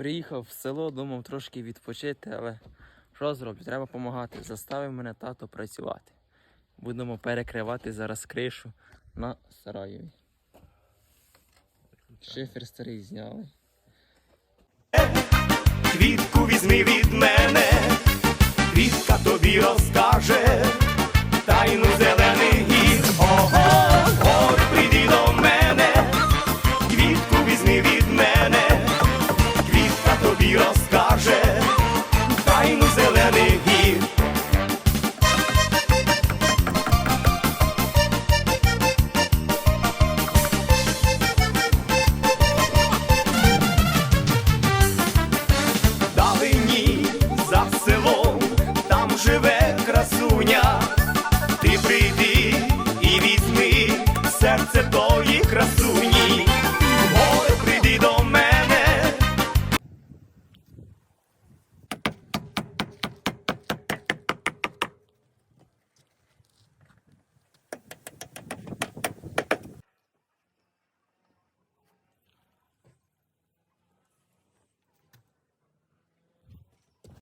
Приїхав в село, думав трошки відпочити, але що зроблю? Треба допомагати. Заставив мене тато працювати. Будемо перекривати зараз кришу на сараєві. Шифер старий зняли. Квітку візьми від мене, квітка тобі розкаже, тайну землю. serce